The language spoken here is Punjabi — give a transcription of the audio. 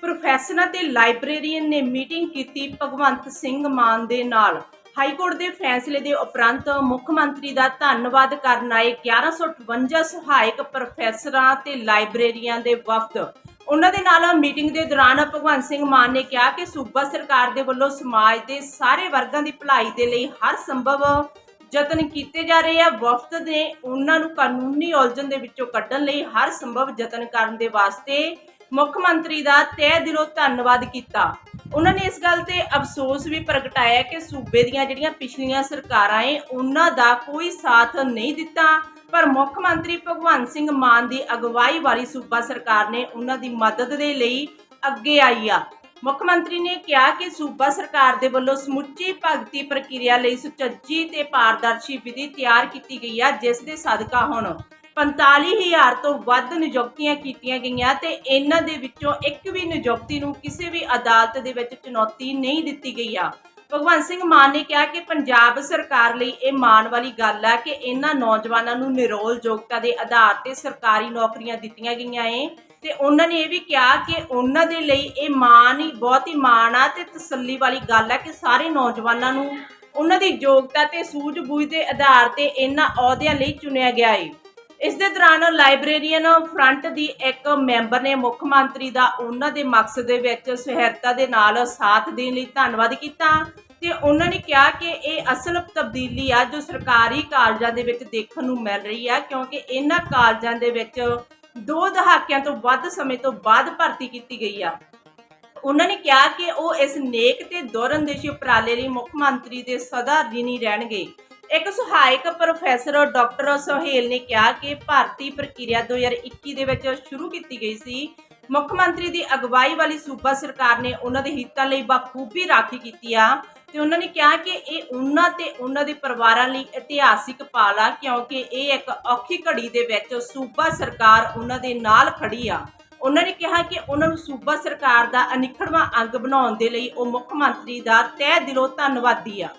ਪ੍ਰੋਫੈਸਰਾਂ ਤੇ ਲਾਇਬ੍ਰੇਰੀਅਨ ਨੇ ਮੀਟਿੰਗ ਕੀਤੀ ਭਗਵੰਤ ਸਿੰਘ ਮਾਨ ਦੇ ਨਾਲ। ਹਾਈ ਕੋਰਟ ਦੇ ਫੈਸਲੇ ਦੇ ਉਪਰੰਤ ਮੁੱਖ ਮੰਤਰੀ ਦਾ ਧੰਨਵਾਦ ਕਰਨ ਆਏ 1158 ਸਹਾਇਕ ਪ੍ਰੋਫੈਸਰਾਂ ਤੇ ਲਾਇਬ੍ਰੇਰੀਆਂ ਦੇ ਵਫਦ। ਉਹਨਾਂ ਦੇ ਨਾਲ ਮੀਟਿੰਗ ਦੇ ਦੌਰਾਨ ਭਗਵੰਤ ਸਿੰਘ ਮਾਨ ਨੇ ਕਿਹਾ ਕਿ ਸੂਬਾ ਸਰਕਾਰ ਦੇ ਵੱਲੋਂ ਸਮਾਜ ਦੇ ਸਾਰੇ ਵਰਗਾਂ ਦੀ ਭਲਾਈ ਦੇ ਲਈ ਹਰ ਸੰਭਵ ਯਤਨ ਕੀਤੇ ਜਾ ਰਹੇ ਆ। ਵਫਦ ਨੇ ਉਹਨਾਂ ਨੂੰ ਕਾਨੂੰਨੀ ਉਲਝਣ ਦੇ ਵਿੱਚੋਂ ਕੱਢਣ ਲਈ ਹਰ ਸੰਭਵ ਯਤਨ ਕਰਨ ਦੇ ਵਾਸਤੇ ਮੁੱਖ ਮੰਤਰੀ ਦਾ ਤਹਿ ਦਿਲੋਂ ਧੰਨਵਾਦ ਕੀਤਾ। ਉਹਨਾਂ ਨੇ ਇਸ ਗੱਲ ਤੇ ਅਫਸੋਸ ਵੀ ਪ੍ਰਗਟਾਇਆ ਕਿ ਸੂਬੇ ਦੀਆਂ ਜਿਹੜੀਆਂ ਪਿਛਲੀਆਂ ਸਰਕਾਰਾਂ ਏ, ਉਹਨਾਂ ਦਾ ਕੋਈ ਸਾਥ ਨਹੀਂ ਦਿੱਤਾ। ਪਰ ਮੁੱਖ ਮੰਤਰੀ ਭਗਵੰਤ ਸਿੰਘ ਮਾਨ ਦੀ ਅਗਵਾਈ ਵਾਲੀ ਸੂਬਾ ਸਰਕਾਰ ਨੇ ਉਹਨਾਂ ਦੀ ਮਦਦ ਦੇ ਲਈ ਅੱਗੇ ਆਈ ਆ। ਮੁੱਖ ਮੰਤਰੀ ਨੇ ਕਿਹਾ ਕਿ ਸੂਬਾ ਸਰਕਾਰ ਦੇ ਵੱਲੋਂ ਸਮੁੱਚੀ ਭਗਤੀ ਪ੍ਰਕਿਰਿਆ ਲਈ ਸੁਚੱਜੀ ਤੇ ਪਾਰਦਰਸ਼ੀ ਵਿਧੀ ਤਿਆਰ ਕੀਤੀ ਗਈ ਆ, ਜਿਸ ਦੇ ਸਦਕਾ ਹੁਣ 45000 ਤੋਂ ਵੱਧ ਨਿਯੁਕਤੀਆਂ ਕੀਤੀਆਂ ਗਈਆਂ ਤੇ ਇਹਨਾਂ ਦੇ ਵਿੱਚੋਂ ਇੱਕ ਵੀ ਨਿਯੁਕਤੀ ਨੂੰ ਕਿਸੇ ਵੀ ਅਦਾਲਤ ਦੇ ਵਿੱਚ ਚੁਣੌਤੀ ਨਹੀਂ ਦਿੱਤੀ ਗਈ ਆ। ਭਗਵੰਤ ਸਿੰਘ ਮਾਨ ਨੇ ਕਿਹਾ ਕਿ ਪੰਜਾਬ ਸਰਕਾਰ ਲਈ ਇਹ ਮਾਣ ਵਾਲੀ ਗੱਲ ਹੈ ਕਿ ਇਹਨਾਂ ਨੌਜਵਾਨਾਂ ਨੂੰ ਨਿਰੋਲ ਯੋਗਤਾ ਦੇ ਆਧਾਰ ਤੇ ਸਰਕਾਰੀ ਨੌਕਰੀਆਂ ਦਿੱਤੀਆਂ ਗਈਆਂ ਏ ਤੇ ਉਹਨਾਂ ਨੇ ਇਹ ਵੀ ਕਿਹਾ ਕਿ ਉਹਨਾਂ ਦੇ ਲਈ ਇਹ ਮਾਣ ਹੀ ਬਹੁਤ ਹੀ ਮਾਣ ਆ ਤੇ ਤਸੱਲੀ ਵਾਲੀ ਗੱਲ ਹੈ ਕਿ ਸਾਰੇ ਨੌਜਵਾਨਾਂ ਨੂੰ ਉਹਨਾਂ ਦੀ ਯੋਗਤਾ ਤੇ ਸੂਝ-ਬੂਝ ਦੇ ਆਧਾਰ ਤੇ ਇਹਨਾਂ ਅਹੁਦਿਆਂ ਲਈ ਚੁਣਿਆ ਗਿਆ ਏ। ਇਸ ਦੇ ਦੌਰਾਨ ਲਾਇਬ੍ਰੇਰੀਅਨ ਫਰੰਟ ਦੀ ਇੱਕ ਮੈਂਬਰ ਨੇ ਮੁੱਖ ਮੰਤਰੀ ਦਾ ਉਹਨਾਂ ਦੇ ਮਕਸਦ ਦੇ ਵਿੱਚ ਸਹਾਇਤਾ ਦੇ ਨਾਲ ਸਾਥ ਦੇਣ ਲਈ ਧੰਨਵਾਦ ਕੀਤਾ ਤੇ ਉਹਨਾਂ ਨੇ ਕਿਹਾ ਕਿ ਇਹ ਅਸਲ ਤਬਦੀਲੀ ਆ ਜੋ ਸਰਕਾਰੀ ਕਾਲਜਾਂ ਦੇ ਵਿੱਚ ਦੇਖਣ ਨੂੰ ਮਿਲ ਰਹੀ ਆ, ਕਿਉਂਕਿ ਇਹਨਾਂ ਕਾਲਜਾਂ ਦੇ ਵਿੱਚ ਦੋ ਦਹਾਕਿਆਂ ਤੋਂ ਵੱਧ ਸਮੇਂ ਤੋਂ ਬਾਅਦ ਭਰਤੀ ਕੀਤੀ ਗਈ ਆ। ਉਹਨਾਂ ਨੇ ਕਿਹਾ ਕਿ ਉਹ ਇਸ ਨੇਕ ਤੇ ਦੁਰੰਦੇਸ਼ੀ ਉਪਰਾਲੇ ਲਈ ਮੁੱਖ ਮੰਤਰੀ ਦੇ ਸਦਾ ਰਿਣੀ ਰਹਿਣਗੇ। ਇੱਕ ਸਹਾਇਕ ਪ੍ਰੋਫੈਸਰ ਡਾਕਟਰ ਸੋਹੇਲ ਨੇ ਕਿਹਾ ਕਿ ਭਾਰਤੀ ਪ੍ਰਕਿਰਿਆ 2021 ਦੇ ਵਿੱਚ ਸ਼ੁਰੂ ਕੀਤੀ ਗਈ ਸੀ। ਮੁੱਖ ਮੰਤਰੀ ਦੀ ਅਗਵਾਈ ਵਾਲੀ ਸੂਬਾ ਸਰਕਾਰ ਨੇ ਉਹਨਾਂ ਦੇ ਹਿੱਤਾਂ ਲਈ ਬਾਖੂਬੀ ਰਾਖੀ ਕੀਤੀ ਆ ਤੇ ਉਹਨਾਂ ਨੇ ਕਿਹਾ ਕਿ ਇਹ ਉਹਨਾਂ ਤੇ ਉਹਨਾਂ ਦੇ ਪਰਿਵਾਰਾਂ ਲਈ ਇਤਿਹਾਸਿਕ ਪਾਲ ਆ ਕਿਉਂਕਿ ਇਹ ਇੱਕ ਔਖੀ ਘੜੀ ਦੇ ਵਿੱਚ ਸੂਬਾ ਸਰਕਾਰ ਉਹਨਾਂ ਦੇ ਨਾਲ ਖੜੀ ਆ। ਉਹਨਾਂ ਨੇ ਕਿਹਾ ਕਿ ਉਹਨਾਂ ਨੂੰ ਸੂਬਾ ਸਰਕਾਰ ਦਾ ਅਨਿੱਖੜਵਾਂ ਅੰਗ ਬਣਾਉਣ ਦੇ ਲਈ ਉਹ ਮੁੱਖ ਮੰਤਰੀ ਦਾ ਤਹਿ ਦਿਲੋਂ ਧੰਨਵਾਦੀ ਆ।